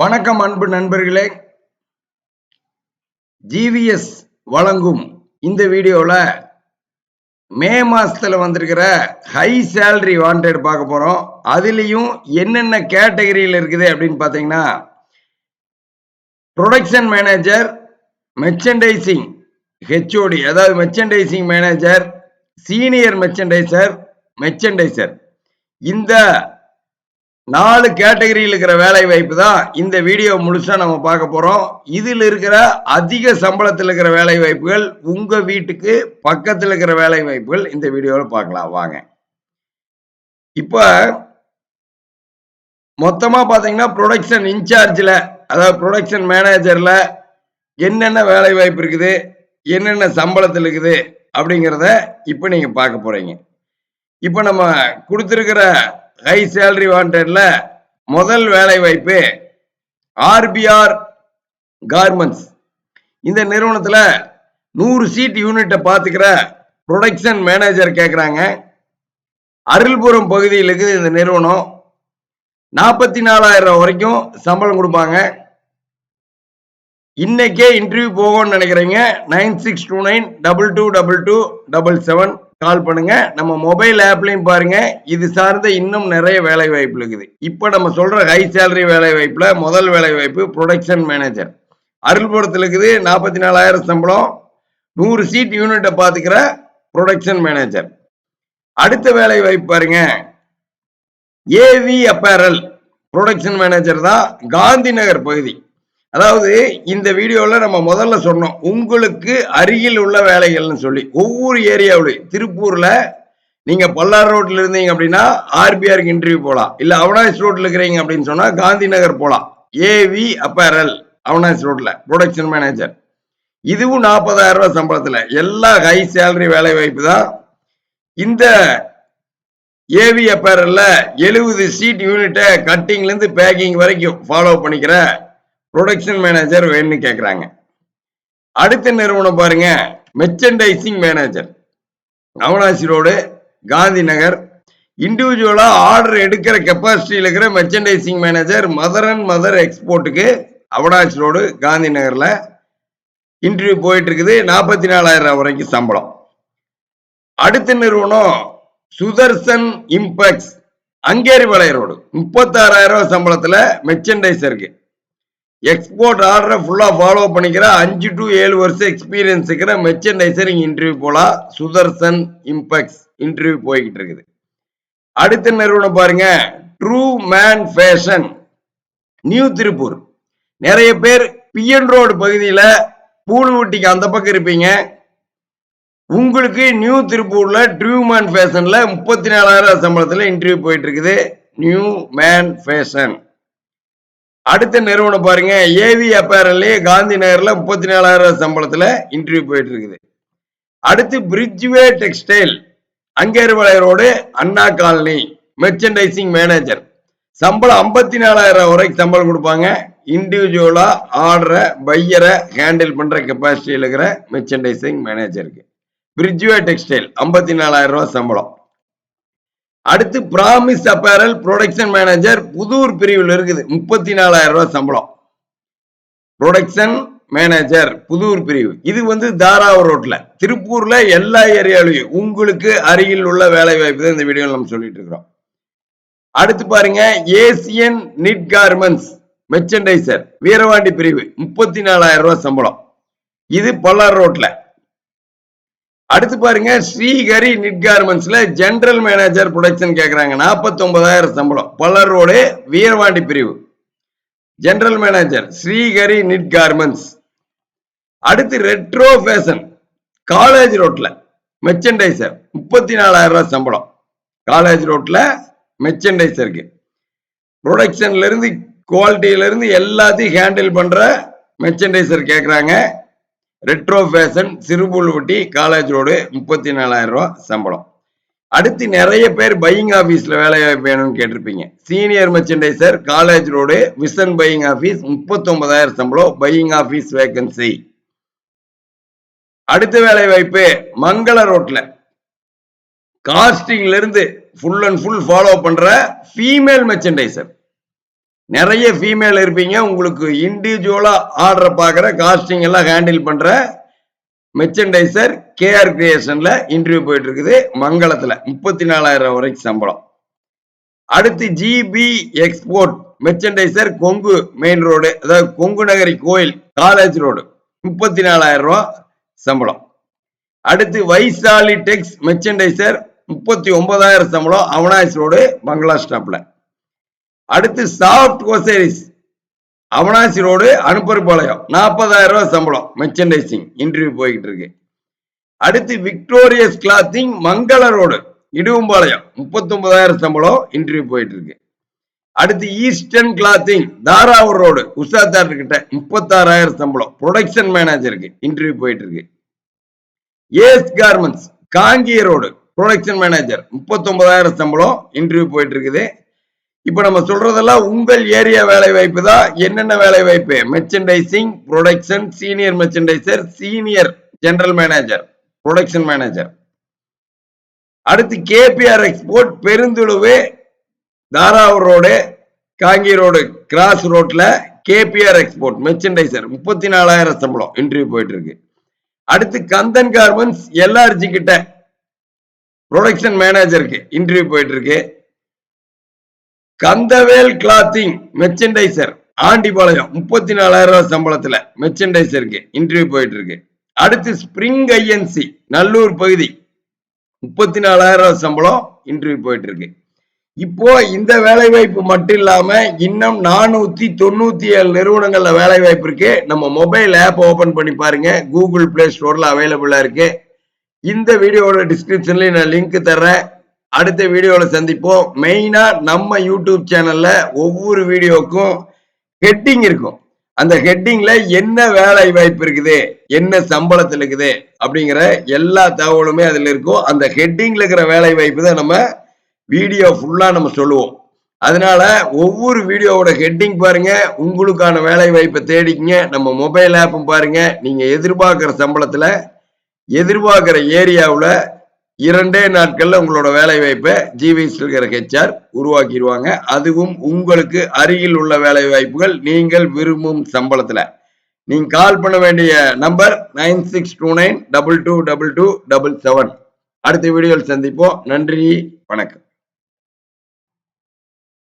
வணக்கம் அன்பு நண்பர்களே. ஜிவிஎஸ் வழங்கும் இந்த வீடியோவில் மே மாசத்துல வந்திருக்கிற ஹை சேலரி வாண்டட் பார்க்க போறோம். அதுலேயும் என்னென்ன கேட்டகரியில் இருக்குது அப்படின்னு பார்த்தீங்கன்னா ப்ரொடக்ஷன் மேனேஜர் மெர்ச்சன்டைசிங் ஹெச்ஓடி அதாவது merchandising manager senior merchandiser merchandiser இந்த நாலு கேட்டகரியில் இருக்கிற வேலை வாய்ப்பு தான் இந்த வீடியோ முழுசா நம்ம பார்க்க போறோம். இதில் இருக்கிற அதிக சம்பளத்தில் இருக்கிற வேலை வாய்ப்புகள் உங்க வீட்டுக்கு பக்கத்தில் இருக்கிற வேலை வாய்ப்புகள் இந்த வீடியோவில் பார்க்கலாம். வாங்க. இப்போ மொத்தமா பாத்தீங்கன்னா ப்ரொடக்ஷன் இன்சார்ஜில் அதாவது ப்ரொடக்ஷன் மேனேஜர்ல என்னென்ன வேலை வாய்ப்பு இருக்குது என்னென்ன சம்பளத்தில் இருக்குது அப்படிங்கிறத இப்போ நீங்க பார்க்க போறீங்க. இப்போ நம்ம கொடுத்துருக்கிற ஹை சேலரி வாண்டட்ல முதல் வேலை வாய்ப்பு ஆர்பிஆர் கார்மெண்ட்ஸ் இந்த நிறுவனத்தில் நூறு சீட் யூனிட்டை பார்த்துக்கிற ப்ரொடக்ஷன் மேனேஜர் கேட்குறாங்க அருள்புரம் பகுதியில் இருக்குது இந்த நிறுவனம். நாற்பத்தி நாலாயிரம் வரைக்கும் சம்பளம் கொடுப்பாங்க. இன்னைக்கே இன்டர்வியூ போகணும்னு நினைக்கிறீங்க. Nine six two nine double two double two double seven call பண்ணுங்க. நம்ம மொபைல் ஆப்லையும் பாருங்க. இது சார்ந்த இன்னும் நிறைய வேலை வாய்ப்பு இருக்குது. இப்போ நம்ம சொல்ற ஹை சேலரி வேலை வாய்ப்புல முதல் வேலை வாய்ப்பு ப்ரொடக்ஷன் மேனேஜர் அருள்புரத்தில் இருக்குது நாற்பத்தி நாலாயிரம் சம்பளம். நூறு சீட் யூனிட்டை பார்த்துக்கிற ப்ரொடக்ஷன் மேனேஜர் அடுத்த வேலை வாய்ப்பு பாருங்க. ஏவி அப்பேரல் ப்ரொடக்ஷன் மேனேஜர் தான் காந்தி நகர் பகுதி. அதாவது இந்த வீடியோவில் நம்ம முதல்ல சொன்னோம் உங்களுக்கு அருகில் உள்ள வேலைகள்னு சொல்லி. ஒவ்வொரு ஏரியாவிலையும் திருப்பூரில் நீங்கள் பல்லார் ரோட்டில் இருந்தீங்க அப்படின்னா ஆர்பிஆருக்கு இன்டர்வியூ போகலாம் இல்லை அவனாஸ் ரோட்டில் இருக்கிறீங்க அப்படின்னு சொன்னால் காந்தி நகர் போகலாம் ஏவி அப்பேரல் அவனாஸ் ரோட்டில் ப்ரொடக்ஷன் மேனேஜர் இதுவும் நாற்பதாயிரம் ரூபாய் சம்பளத்தில். எல்லா ஹை சேலரி வேலை வாய்ப்பு தான். இந்த ஏவி அப்பேரல்ல எழுபது சீட் யூனிட்டை கட்டிங்லேருந்து பேக்கிங் வரைக்கும் ஃபாலோ பண்ணிக்கிற ப்ரொடக்ஷன் மேனேஜர் வேணும்னு கேட்குறாங்க அடுத்த நிறுவனம் பாருங்க merchandising manager Avinashi road Gandhi Nagar இண்டிவிஜுவலா order எடுக்கிற கெப்பாசிட்டியில் இருக்கிற merchandising manager Mother and Mother எக்ஸ்போர்ட்டுக்கு Avinashi road Gandhi நகர்ல இன்டர்வியூ போயிட்டு இருக்குது நாற்பத்தி நாலாயிரம் வரைக்கும் சம்பளம். அடுத்த நிறுவனம் சுதர்சன் இம்பெக்ஸ் அங்கேரி வளைய ரோடு. முப்பத்தாறாயிரம் சம்பளத்துல மெர்ச்சன்டைசருக்கு எக்ஸ்போர்ட் ஆர்டரை ஃபுல்லாக ஃபாலோ பண்ணிக்கிற அஞ்சு டு ஏழு வருஷம் எக்ஸ்பீரியன்ஸ் இருக்கிற மெர்ச்சன்டைசரிங் இன்டர்வியூ போலாம் சுதர்சன் இம்பெக்ஸ் இன்டர்வியூ போய்கிட்டு இருக்குது. அடுத்த நிறுவனம் பாருங்க. True man fashion new Tiruppur நிறைய பேர் பிஎன் ரோடு பகுதியில் பூலுவட்டிக்கு அந்த பக்கம் இருப்பீங்க. உங்களுக்கு நியூ திருப்பூரில் ட்ரூ மேன் ஃபேஷனில் முப்பத்தி நாலாயிரம் சம்பளத்தில் இன்டர்வியூ போயிட்டு இருக்குது. நியூ மேன் ஃபேஷன் அடுத்த நிறுவனம் பாருங்க. ஏவி அப்பேரல்லே காந்தி நகர்ல முப்பத்தி நாலாயிரம் சம்பளத்துல இன்டர்வியூ போயிட்டு இருக்குது. அடுத்து பிரிட்ஜ்வே டெக்ஸ்டைல் அங்கேருவளையரோடு அண்ணா காலனி மெர்ச்சன்டைசிங் மேனேஜர் சம்பளம் ஐம்பத்தி நாலாயிரம் வரைக்கும் சம்பளம் கொடுப்பாங்க. இண்டிவிஜுவலா ஆர்டரை பையரை ஹேண்டில் பண்ற கெப்பாசிட்டியில் இருக்கிற மெர்ச்சன்டைசிங் மேனேஜருக்கு பிரிட்ஜ்வே டெக்ஸ்டைல் ஐம்பத்தி நாலாயிரம் ரூபா சம்பளம். அடுத்து promise apparel production manager Puthur பிரிவில் இருக்குது. முப்பத்தி நாலாயிரம் ரூபாய் சம்பளம். ப்ரொடக்ஷன் மேனேஜர் புதூர் பிரிவு. இது வந்து தாராவூர் ரோட்ல. திருப்பூர்ல எல்லா ஏரியாலையும் உங்களுக்கு அருகில் உள்ள வேலை வாய்ப்பு தான் இந்த வீடியோவில் நம்ம சொல்லிட்டு இருக்கிறோம். அடுத்து பாருங்க Asian Knit Garments merchandiser Veerapandi பிரிவு. முப்பத்தி நாலாயிரம் ரூபாய் சம்பளம். இது பல்லார் ரோட்ல. அடுத்து பாருங்க ஸ்ரீஹரி நிட் கார்மெண்ட்ஸ்ல ஜெனரல் மேனேஜர் ப்ரொடக்ஷன் கேட்குறாங்க நாற்பத்தி ஒன்பதாயிரம் சம்பளம். பல்லர் ரோடு வீரவாண்டி பிரிவு. General manager Srihari knit garments அடுத்து ரெட்ரோ ஃபேஷன் காலேஜ் ரோட்ல மெர்ச்சன்டைசர் முப்பத்தி நாலாயிரம் ரூபாய் சம்பளம். காலேஜ் ரோட்ல மெர்ச்சன்டைசருக்கு ப்ரொடக்ஷன்ல இருந்து குவாலிட்டியில இருந்து எல்லாத்தையும் ஹேண்டில் பண்ற மெர்ச்சன்டைசர் கேட்குறாங்க retro fashion Sirupulvatti college road முப்பத்தி நாலாயிரம் ரூபா சம்பளம். அடுத்து நிறைய பேர் பையிங் ஆஃபீஸில் வேலை வாய்ப்பு வேணும்னு கேட்டிருப்பீங்க. Senior merchandiser college road vision buying office முப்பத்தொன்பதாயிரம் சம்பளம் பையிங் ஆஃபீஸ் வேகன்சி அடுத்த வேலை வாய்ப்பு மங்கள ரோட்டில் காஸ்டிங்ல இருந்து ஃபுல் அண்ட் ஃபுல் ஃபாலோ பண்ற ஃபீமேல் மெர்ச்சன்டைசர் நிறைய ஃபீமேல் இருப்பீங்க. உங்களுக்கு இண்டிவிஜுவலா ஆர்டர் பார்க்குற காஸ்டிங் எல்லாம் ஹேண்டில் பண்ற மெர்ச்சன்டைசர் கேஆர் கிரியேஷன்ல இன்டர்வியூ போயிட்டு இருக்குது. மங்களத்துல முப்பத்தி நாலாயிரம் வரைக்கும் சம்பளம். அடுத்து GB export merchandiser Kongu main road அதாவது கொங்கு நகரி கோயில் காலேஜ் ரோடு முப்பத்தி நாலாயிரம் ரூபா சம்பளம். அடுத்து வைசாலி டெக்ஸ் மெர்ச்சன்டைசர் முப்பத்தி ஒன்பதாயிரம் சம்பளம் அவனாஸ் ரோடு பங்களா ஸ்டாப்ல அடுத்து soft hosieries Avinashi road Anupparpalayam. நாற்பதாயிரம் ரூபாய் சம்பளம். மெர்ச்சன்டைசிங் இன்டர்வியூ போய்கிட்டு இருக்கு அடுத்து victorious clothing Mangala road Iduvampalayam. முப்பத்தி ஒன்பதாயிரம் சம்பளம். இன்டர்வியூ போயிட்டு இருக்கு அடுத்து eastern clothing Tharavur road. Usha theatre கிட்ட முப்பத்தாறாயிரம் சம்பளம். ப்ரொடக்ஷன் மேனேஜருக்கு இன்டர்வியூ போயிட்டு இருக்கு ace garments Kangeya road. Production manager முப்பத்தொன்பதாயிரம் சம்பளம். இன்டர்வியூ போயிட்டு இருக்குது இப்ப நம்ம சொல்றதெல்லாம் உங்கள் ஏரியா வேலை வாய்ப்பு தான். என்னென்ன வேலை வாய்ப்பு? Merchandising production senior merchandiser senior general manager production manager அடுத்து KPR export Perunthozhuvu Tharavur road காங்கி road cross ரோட்ல கேபிஆர் எக்ஸ்போர்ட் மெர்ச்சன்டைசர் முப்பத்தி நாலாயிரம் சம்பளம். இன்டர்வியூ போயிட்டு இருக்கு. அடுத்து கந்தன் கார்மெண்ட்ஸ் எல்ஆர்ஜி கிட்ட ப்ரொடக்ஷன் மேனேஜருக்கு இன்டர்வியூ போயிட்டு இருக்கு. கந்தவேல் கிளாத்திங் மெர்ச்சன்டைசர் ஆண்டிபாளையம் முப்பத்தி நாலாயிரம் ரூபாய் சம்பளத்துல மெர்ச்சன்டைசருக்கு இன்டர்வியூ போயிட்டு இருக்கு. அடுத்து ஸ்பிரிங் ஐஎன்சி நல்லூர் பகுதி முப்பத்தி நாலாயிரம் ரூபாய் சம்பளம் இன்டர்வியூ போயிட்டு இருக்கு. இப்போ இந்த வேலை வாய்ப்பு மட்டும் இல்லாம இன்னும் நானூத்தி தொண்ணூத்தி ஏழு நிறுவனங்கள்ல வேலை வாய்ப்பு இருக்கு. நம்ம மொபைல் ஆப் ஓபன் பண்ணி பாருங்க. கூகுள் பிளே ஸ்டோர்ல அவைலபிளா இருக்கு. இந்த வீடியோட டிஸ்கிரிப்ஷன்லயும் நான் லிங்க் தர்றேன். அடுத்த வீடியோவில் சந்திப்போம். மெயினாக நம்ம யூடியூப் சேனலில் ஒவ்வொரு வீடியோக்கும் ஹெட்டிங் இருக்கும். அந்த ஹெட்டிங்ல என்ன வேலை வாய்ப்பு இருக்குது? என்ன சம்பளத்தில் இருக்குது? அப்படிங்கிற எல்லா தகவலுமே அதில் இருக்கும். அந்த ஹெட்டிங்ல இருக்கிற வேலை வாய்ப்பு தான் நம்ம வீடியோ ஃபுல்லாக நம்ம சொல்லுவோம். அதனால ஒவ்வொரு வீடியோவோட ஹெட்டிங் பாருங்க. உங்களுக்கான வேலை வாய்ப்பை தேடிக்கங்க. நம்ம மொபைல் ஆப்பும் பாருங்க. நீங்க எதிர்பார்க்கிற சம்பளத்துல எதிர்பார்க்கிற ஏரியாவில் இரண்டே நாட்கள்ல உங்களோட வேலை வாய்ப்பை ஜிவி இருக்கிற ஹெச்ஆர் உருவாக்கிடுவாங்க அதுவும் உங்களுக்கு அருகில் உள்ள வேலை வாய்ப்புகள் நீங்கள் விரும்பும் சம்பளத்துல. நீங்க கால் பண்ண வேண்டிய number nine six two nine double two double two double seven அடுத்த வீடியோவில் சந்திப்போம். நன்றி வணக்கம்.